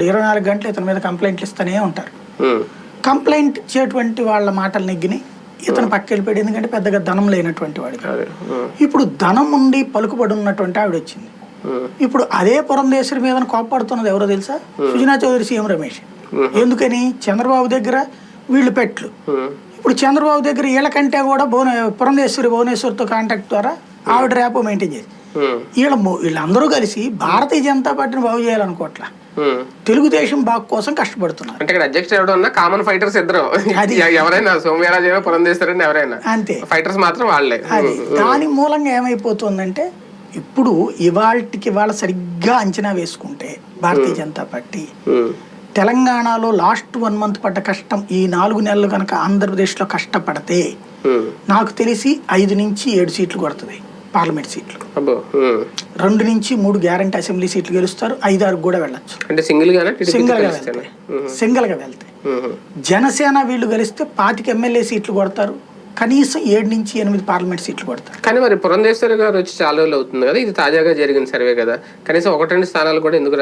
ఇరవై నాలుగు గంటలు ఇతని మీద కంప్లైంట్లు ఇస్తూనే ఉంటారు. కంప్లైంట్ ఇచ్చేటువంటి వాళ్ళ మాటలు నెగ్గిని ఇతను పక్క వెళ్ళిపోయాడు. ఎందుకంటే పెద్దగా ధనం లేనటువంటి ఉమ్, ఇప్పుడు ధనం ఉండి పలుకుబడి ఉన్నటువంటి ఆవిడ వచ్చింది ఇప్పుడు అదే పురంధేశ్వరి మీద కోప్పడుతున్నది ఎవరో తెలుసా? సుజనా చౌదరి సీఎం రమేష్. ఎందుకని? చంద్రబాబు దగ్గర వీళ్ళు పెట్లు. ఇప్పుడు చంద్రబాబు దగ్గర వీళ్ళకంటే కూడా భువన పురంధేశ్వరి భువనేశ్వర్తో కాంటాక్ట్ ద్వారా ఆవిడ ర్యాపో మెయింటైన్ చేసి వీళ్ళ వీళ్ళందరూ కలిసి భారతీయ జనతా పార్టీని బాగు చేయాలనుకోవట్లా. తెలుగుదేశం బాగు కోసం కష్టపడుతున్నారు. అంటే ఇక్కడ అధ్యక్షుడు ఎవడో ఉన్నా కామన్ ఫైటర్స్ ఇద్దరు. ఎవరైనా సోమయారాజు అయినా పురంధేశ్వరని ఎవరైనా. అంతే. ఫైటర్స్ మాత్రం వాళ్ళే. అది. దాని మూలంగా ఏమైపోతుందంటే ఇప్పుడు ఇవాళకి ఇవాళ సరిగ్గా అంచనా వేసుకుంటే భారతీయ జనతా పార్టీ తెలంగాణలో లాస్ట్ వన్ మంత్ పడ్డ కష్టం ఈ నాలుగు నెలలు కనుక ఆంధ్రప్రదేశ్లో కష్టపడితే నాకు తెలిసి ఐదు నుంచి ఏడు సీట్లు కొడుతుంది. పార్లమెంట్ సీట్లు. రెండు నుంచి మూడు గ్యారంటీ అసెంబ్లీ సీట్లు గెలుస్తారు ఐదారు కూడా వెళ్ళొచ్చు. అంటే సింగిల్ టీడీపీతో సింగిల్గా? వెళ్తాయి. సింగిల్గా వెళ్తాయి. జనసేన వీళ్ళు కలిస్తే పాతిక ఎమ్మెల్యే సీట్లు కొడతారు. కనీసం ఏడు నుంచి ఎనిమిది పార్లమెంట్ సీట్లు కొడతారు. కానీ మరి పురంధేశ్వరి గారు వచ్చి చాలా రోజులు అవుతుంది కదా ఇది తాజాగా జరిగిన సర్వే కదా. కనీసం ఒకటి రెండు స్థానాలు కూడా ఎందుకు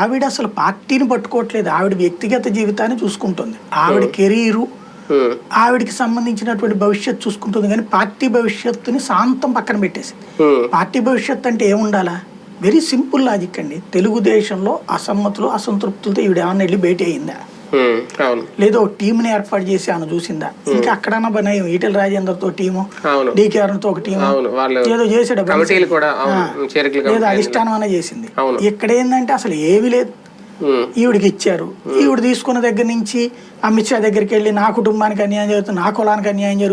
ఆవిడ అసలు పార్టీని పట్టుకోవట్లేదు. ఆవిడ వ్యక్తిగత జీవితాన్ని చూసుకుంటుంది. ఆవిడ కెరీరు ఆవిడకి సంబంధించినటువంటి భవిష్యత్తు చూసుకుంటుంది కానీ పార్టీ భవిష్యత్తుని శాంతం పక్కన పెట్టేసి ఉమ్, పార్టీ భవిష్యత్తు అంటే ఏముండాలా? వెరీ సింపుల్ లాజిక్ అండి. తెలుగుదేశంలో అసమ్మతులు అసంతృప్తులతో ఈవిడ ఏమన్నా వెళ్ళి భేటీ అయిందా? లేదో ఒక టీంని ఏర్పాటు చేసి ఆమె చూసిందా? ఇంకా అక్కడన్నా బనయం ఈటెల రాజేందర్తో టీము అవును. డీకే అరుణ్తో ఒక టీము ఏదో చేసాడు లేదా అధిష్టానం అనే చేసింది. ఇక్కడ ఏంటంటే అసలు ఏమీ లేదు. ఈవిడికి ఇచ్చారు ఈవిడ తీసుకున్న దగ్గర నుంచి అమిత్ షా దగ్గరికి వెళ్ళి నా కుటుంబానికి అన్యాయం జరుగుతుంది నా కులానికి అన్యాయం జరుగుతుంది.